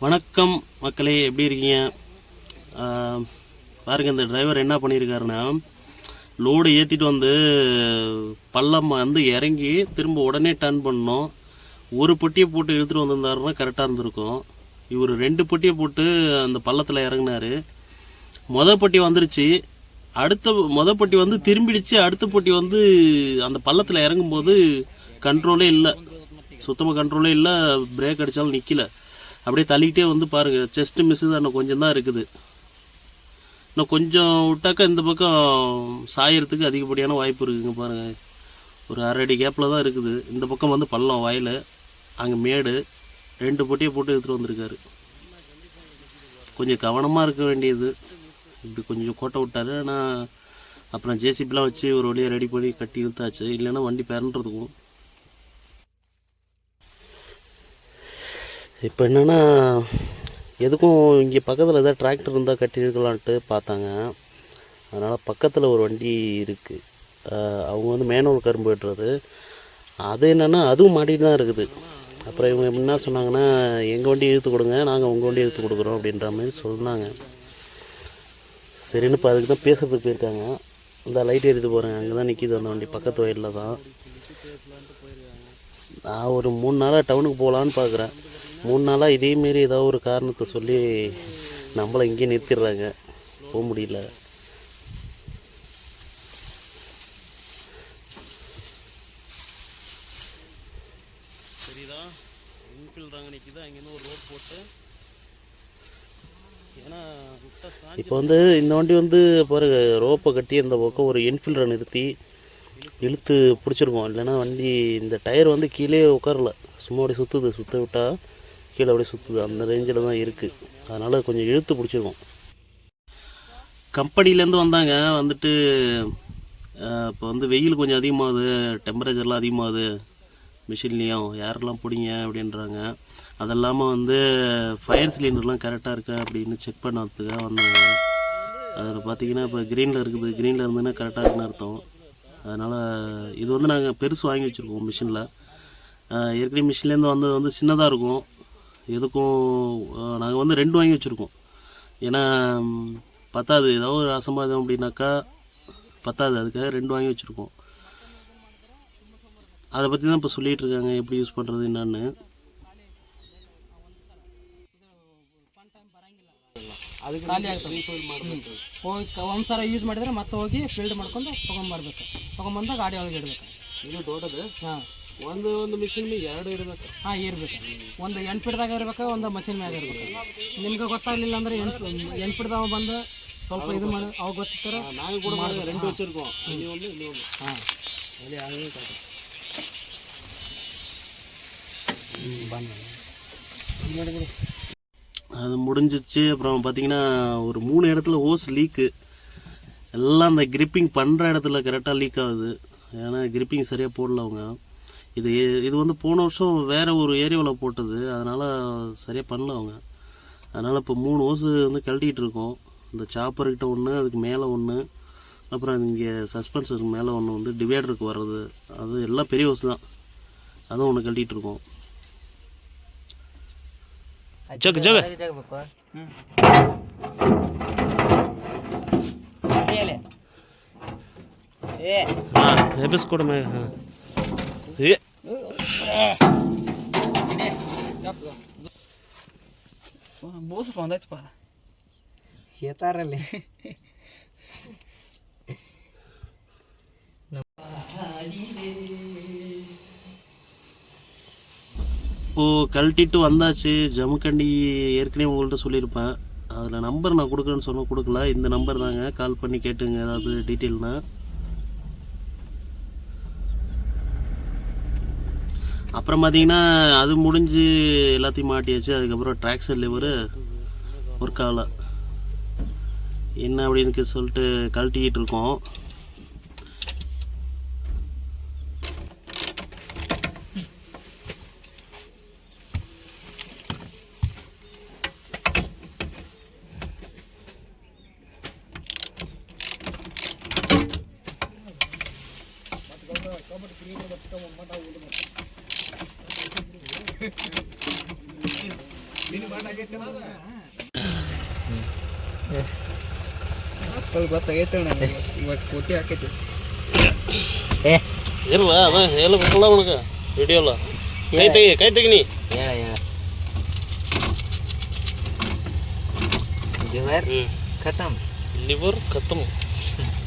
வணக்கம் மக்களே எப்படி இருக்கீங்க? பாருங்கள் இந்த டிரைவர் என்ன பண்ணியிருக்காருன்னா லோடு ஏற்றிட்டு வந்து பள்ளம் வந்து இறங்கி திரும்ப உடனே டர்ன் பண்ணோம். ஒரு பொட்டியை போட்டு இழுத்துட்டு வந்திருந்தாருன்னா கரெக்டாக இருந்திருக்கும். இவர் ரெண்டு பொட்டியை போட்டு அந்த பள்ளத்தில் இறங்கினார். மொத பொட்டி வந்துருச்சு. அடுத்த மொத பொட்டி வந்து திரும்பிடுச்சு. அடுத்த பொட்டி வந்து அந்த பள்ளத்தில் இறங்கும்போது கண்ட்ரோலே இல்லை. சுத்தமாக கண்ட்ரோலே இல்லை. பிரேக் அடித்தாலும் நிற்கல அப்படியே தள்ளிக்கிட்டே வந்து பாருங்கள் செஸ்ட் மிஸ் தான் இன்னும் கொஞ்சம் தான் இருக்குது. இன்னும் கொஞ்சம் விட்டாக்கா இந்த பக்கம் சாயறதுக்கு அதிகப்படியான வாய்ப்பு இருக்குதுங்க பாருங்கள் ஒரு அரை அடி கேப்பில் தான் இருக்குது. இந்த பக்கம் வந்து பள்ளம் வயல் அங்கே மேடு ரெண்டு பொட்டியை போட்டு எடுத்துகிட்டு வந்திருக்காரு. கொஞ்சம் கவனமாக இருக்க வேண்டியது. இப்படி கொஞ்சம் கோட்டை விட்டாரு. ஆனால் அப்புறம் ஜேசிபிலாம் வச்சு ஒரு வழியாக ரெடி பண்ணி கட்டி இழுத்தாச்சு. இல்லைன்னா வண்டி பிறன்றதுக்கும் இப்போ என்னென்னா எதுக்கும் இங்கே பக்கத்தில் ஏதாவது டிராக்டர் இருந்தால் கட்டியிருக்கலான்ட்டு பார்த்தாங்க. அதனால் பக்கத்தில் ஒரு வண்டி இருக்குது அவங்க வந்து மேனுவல் கரும்பு வெட்டுறது. அது என்னென்னா அதுவும் மாட்டிகிட்டு தான் இருக்குது. அப்புறம் இவங்க என்ன சொன்னாங்கன்னா எங்கள் வண்டி இழுத்து கொடுங்க நாங்கள் உங்கள் வண்டி இழுத்து கொடுக்குறோம் அப்படின்ற மாதிரி சொன்னாங்க. சரின்னு இப்போ அதுக்கு தான் பேசுறதுக்கு போயிருக்காங்க. இந்த லைட் எரித்து போகிறேன் அங்கே தான் நிற்கிது அந்த வண்டி. பக்கத்து வயலில் தான். நான் ஒரு மூணு நாளாக டவுனுக்கு போகலான்னு பார்க்குறேன் மூணு நாளாக இதேமாரி ஏதாவது ஒரு காரணத்தை சொல்லி நம்மளை இங்கேயே நிறுத்திடுறாங்க. போக முடியல. சரிதா இன்ஃபில் ரங்க நிற்கிது அங்கேருந்து ஒரு ரோட் போட்டு ஏன்னா இப்போ வந்து இந்த வண்டி வந்து பாருங்க ரோப்பை கட்டி இந்த பக்கம் ஒரு என்ஃபீல்டரை நிறுத்தி இழுத்து பிடிச்சிருக்கோம். இல்லைன்னா வண்டி இந்த டயர் வந்து கீழே உட்காரல. சும்மா அப்படியே சுற்றுது சுற்ற விட்டால் கீழே அப்படியே சுற்றுது அந்த ரேஞ்சில் தான் இருக்குது அதனால் கொஞ்சம் இழுத்து பிடிச்சிருக்கோம் கம்பெனிலேருந்து வந்தாங்க. வந்துட்டு இப்போ வந்து வெயில் கொஞ்சம் அதிகமாகுது. டெம்பரேச்சர்லாம் அதிகமாகுது. மிஷின்லேயும் யாரெல்லாம் பிடிங்க அப்படின்றாங்க. அது இல்லாமல் வந்து ஃபயர் சிலிண்டர்லாம் கரெக்டாக இருக்கா அப்படின்னு செக் பண்ணுறதுக்காக வந்தாங்க. அதில் பார்த்தீங்கன்னா இப்போ க்ரீனில் இருக்குது. க்ரீனில் இருந்ததுன்னா கரெக்டாக இருக்குன்னு அர்த்தம். அதனால் இது வந்து நாங்கள் பெருசு வாங்கி வச்சுருக்கோம் மிஷினில் ஏற்கனவே மிஷின்லேருந்து வந்தது வந்து சின்னதாக இருக்கும். எதுக்கும் நாங்கள் வந்து ரெண்டு வாங்கி வச்சுருக்கோம் ஏன்னா ம், பத்தாது ஏதாவது ஒரு அசம்பாதம் அப்படின்னாக்கா பத்தாது அதுக்காக ரெண்டு வாங்கி வச்சுருக்கோம் அதை பற்றி தான் இப்போ சொல்லிகிட்டு இருக்காங்க எப்படி யூஸ் பண்ணுறது என்னன்னு ಖಾಲಿ ಆಗ್ತದೆ ಹೋಗಿ ಒಂದ್ಸಲ ಯೂಸ್ ಮಾಡಿದ್ರೆ ಮತ್ತೆ ಹೋಗಿ ಫೀಲ್ಡ್ ಮಾಡ್ಕೊಂಡು ತೊಗೊಂಬರ್ಬೇಕು ತೊಗೊಂಬಂದು ಗಾಡಿ ಒಳಗೆ ಇಡ್ಬೇಕು ಇದು ದೊಡ್ಡದು ಹಾಂ ಒಂದು ಒಂದು ಮಿಷಿನ್ ಎರಡು ಇರಬೇಕು ಹಾಂ ಇರ್ಬೇಕು ಒಂದು ಎನ್ಪಿಡ್ದಾಗ ಇರ್ಬೇಕು ಒಂದು ಮಷಿನ್ ಮ್ಯಾಗ ಇರ್ಬೇಕು ನಿಮ್ಗೆ ಗೊತ್ತಾಗಲಿಲ್ಲ ಅಂದ್ರೆ ಎನ್ ಎನ್ಪಿಡ್ದಾವ ಬಂದು ಸ್ವಲ್ಪ ಇದು ಮಾಡಿ ಅವಾಗ ಗೊತ್ತಿರ್ತಾರೆ நாங்கள் கூட பாருங்க ரெண்டு வச்சுருக்கோம் இது ஒன்று இது ஒன்று ಹಾಂ அதிலே அங்கேயும் காட்டும் அது முடிஞ்சிச்சு அப்புறம் பார்த்தீங்கன்னா ஒரு மூணு இடத்துல ஓஸ் லீக்கு எல்லாம் அந்த கிரிப்பிங் பண்ணுற இடத்துல கரெக்டாக லீக் ஆகுது ஏன்னா கிரிப்பிங் சரியாக போடல அவங்க இது இது வந்து போன வருஷம் வேறு ஒரு ஏரியாவில் போட்டது அதனால் சரியாக பண்ணல அவங்க அதனால் இப்போ மூணு ஓஸு வந்து கழட்டிகிட்டு இருக்கோம் இந்த சாப்பர்கிட்ட ஒன்று அதுக்கு மேலே ஒன்று அப்புறம் இங்கே சஸ்பென்சருக்கு மேலே ஒன்று வந்து டிவைடருக்கு வர்றது அது எல்லாம் பெரிய ஓஸ் தான் அதுவும் ஒன்று கழட்டிகிட்டு இருக்கோம் ಜಗ್ ಜಗ್ ఎబ్బేసుకోవడమే బోసు పొందొచ్చు పద ఈతారలే இப்போது கழட்டிட்டு வந்தாச்சு. ஜமுக்கண்டி ஏற்கனவே உங்கள்கிட்ட சொல்லியிருப்பேன் அதில் நம்பர் நான் கொடுக்குறேன்னு சொன்னால் கொடுக்கல இந்த நம்பர் தாங்க. கால் பண்ணி கேட்டுங்க. ஏதாவது டீட்டெயில்னால் அப்புறம் பார்த்தீங்கன்னா அது முடிஞ்சு எல்லாத்தையும் மாட்டியாச்சு. அதுக்கப்புறம் ட்ராக்ஷன் லிவரு ஒர்க் ஆகலை. என்ன அப்படின்னு சொல்லிட்டு கழட்டிக்கிட்டு இருக்கோம். கபட்டு கிரீம் மட்டும் மாட்டா விடுங்க ಗೊತ್ತಾಗೈತೆ ನನಗೆ ಇವಾಗ ಕೋಟಿ ಹಾಕೈತಿ. ಏ. ಇಲ್ಲ ಹೇಳ್ಬೇಕಲ್ಲ ಅವನಿಗ? ಹಿಡಿಯೋಲ್ಲ ಕೈ ತೆಗಿ ಕೈ ತೆಗಿ ನೀ. ಹೇಳ ಹೇಳ ಖತಮ್. ಲಿವರ್ ಖತಮ್.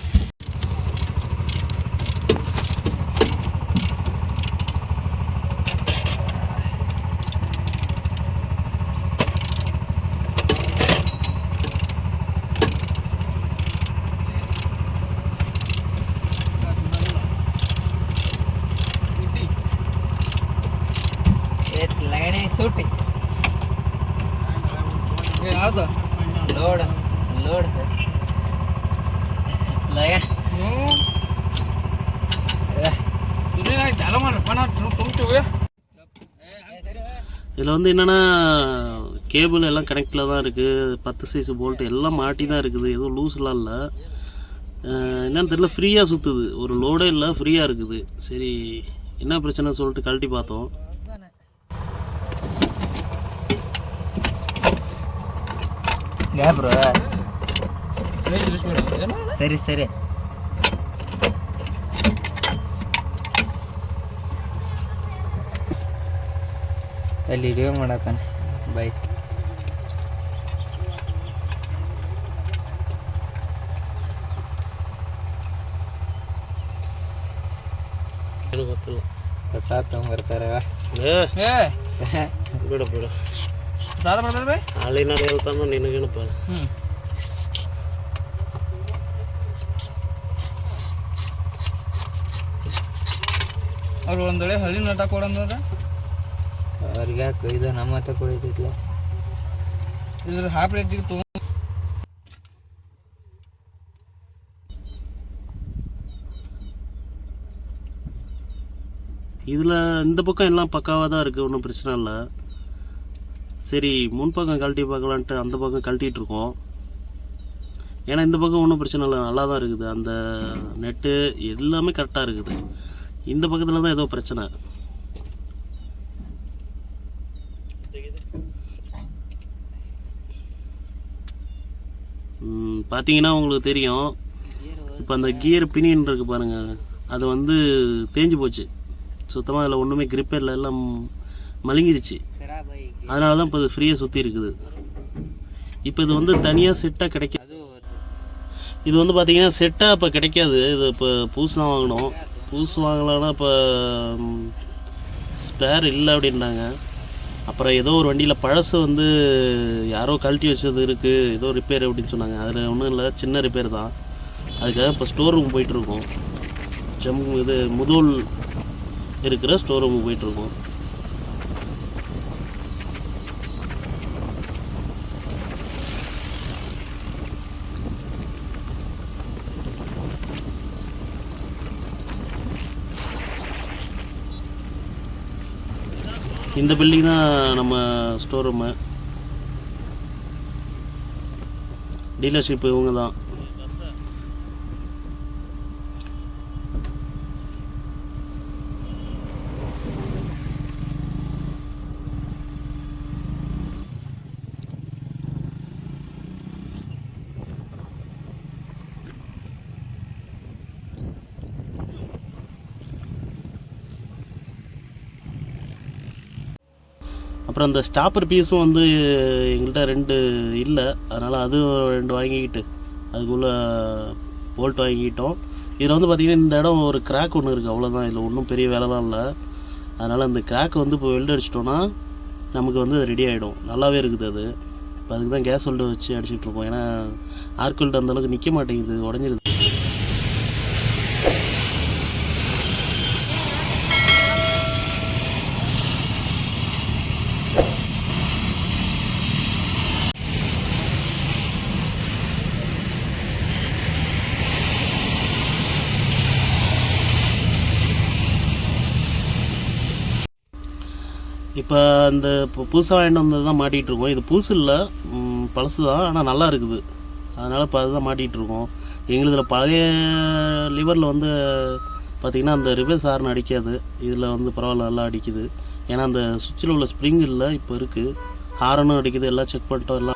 ಸೂಟಿ ಯಾವ್ದು ಲೋಡ್ ಲೋಡ್ ಲಗ ஜல பண்ணுறப்ப நான் துணிச்சு இதில் வந்து என்னென்னா கேபிள் எல்லாம் கனெக்டில் தான் இருக்குது பத்து சைஸ் போல்ட் எல்லாம் மாட்டி தான் இருக்குது எதுவும் லூஸ்லாம் இல்லை என்னன்னு தெரியல ஃப்ரீயாக சுற்றுது ஒரு லோடே இல்லை ஃப்ரீயாக இருக்குது சரி என்ன பிரச்சனை சொல்லிட்டு கழட்டி பார்த்தோம் ಯಾ ಬ್ರೋ ಸರಿ ಸರಿ. ಅಲ್ಲಿ ವಿಡಿಯೋ ಮಾಡತ್ತಾನೆ. ಬಾಯ್ ಏನು ಗೊತ್ತಿಲ್ಲ. ಹೊಸ ಏ. ಬಿಡು ಬಿಡು. ಸಾದ ಮಾಡ್ತದ ಬೈ ಹಾಳಿನಾರು ಹೇಳ್ತಾನೋ ನಿನಗೇನಪ್ಪ ಹ್ಞೂ ಅವ್ರು ಒಂದೊಳ್ಳೆ ಹಳ್ಳಿ ನಟ ಕೊಡಂದ್ರೆ ಅವ್ರಿಗೆ ಯಾಕೆ ಇದು ನಮ್ಮ ಹತ್ರ ಕುಡಿತೈತ್ಲ ಇದ್ರ ಹಾಫ್ ರೇಟಿಗೆ ತೊಗೊಂಡು இதில் இந்த பக்கம் எல்லாம் பக்காவாக தான் இருக்குது ஒன்றும் பிரச்சனை இல்லை சரி முன் பக்கம் கழட்டி பார்க்கலான்ட்டு அந்த பக்கம் கழட்டிகிட்டு இருக்கோம். ஏன்னா இந்த பக்கம் ஒன்றும் பிரச்சனை இல்லை. நல்லா தான் இருக்குது. அந்த நெட்டு எல்லாமே கரெக்டாக இருக்குது. இந்த பக்கத்தில் தான் ஏதோ பிரச்சனை. பார்த்தீங்கன்னா உங்களுக்கு தெரியும். இப்போ அந்த கியர் பினியன் இருக்கு பாருங்கள் அது வந்து தேஞ்சு போச்சு. சுத்தமாக அதில் ஒன்றுமே கிரிப்பே இல்லை. எல்லாம் மழுங்கிருச்சு அதனால தான் இப்போ இது ஃப்ரீயாக சுற்றி இருக்குது. இப்போ இது வந்து தனியாக செட்டாக கிடைக்காது இது வந்து பார்த்திங்கன்னா செட்டாக இப்போ கிடைக்காது. இது இப்போ புதுசு தான் வாங்கணும். புதுசு வாங்கலான்னா இப்போ ஸ்பேர் இல்லை அப்படின்றாங்க. அப்புறம் ஏதோ ஒரு வண்டியில் பழசு வந்து யாரோ கழட்டி வச்சது இருக்குது ஏதோ ரிப்பேர் அப்படின்னு சொன்னாங்க. அதில் ஒன்றும் இல்லை. சின்ன ரிப்பேர் தான். அதுக்காக இப்போ ஸ்டோர் ரூம் போயிட்டுருக்கோம் ஜம் இது முதல் இருக்கிற ஸ்டோர் ரூமுக்கு போயிட்டுருக்கோம் இந்த பில்டிங் தான் நம்ம ஸ்டோர் ரூமு டீலர்ஷிப் இவங்க தான் அப்புறம் அந்த ஸ்டாப்பர் பீஸும் வந்து எங்கள்கிட்ட ரெண்டு இல்லை. அதனால் அதுவும் ரெண்டு வாங்கிக்கிட்டு அதுக்குள்ளே போல்ட் வாங்கிக்கிட்டோம். இதில் வந்து பார்த்திங்கன்னா இந்த இடம் ஒரு கிராக் ஒன்று இருக்குது அவ்வளோதான் இதில் ஒன்றும் பெரிய வேலைலாம் இல்லை. அதனால் அந்த கிராக் வந்து இப்போ வெல்டு அடிச்சிட்டோன்னா நமக்கு வந்து ரெடி ஆகிடும் நல்லாவே இருக்குது அது. இப்போ அதுக்கு தான் கேஸ் வெல்டு வச்சு அடிச்சிட்ருக்கோம் ஏன்னா ஆர்க் அந்தளவுக்கு நிற்க மாட்டேங்குது. உடஞ்சிருது. இப்போ அந்த இப்போ புதுசாக வாங்கிட்டு வந்தது தான் மாட்டிகிட்டு இருக்கோம் இது புதுசு இல்லை. பழசு தான் ஆனால் நல்லா இருக்குது. அதனால் இப்போ அதுதான் மாட்டிகிட்டு இருக்கோம் எங்களுதில் பழைய லிவரில் வந்து பார்த்திங்கன்னா அந்த ரிவர்ஸ் ஹார்ன் அடிக்காது. இதில் வந்து பரவாயில்ல நல்லா அடிக்குது. ஏன்னா அந்த சுவிட்சில் உள்ள ஸ்ப்ரிங் இல்லை இப்போ இருக்குது ஹாரனும் அடிக்குது. எல்லாம் செக் பண்ணிட்டோம் எல்லாம்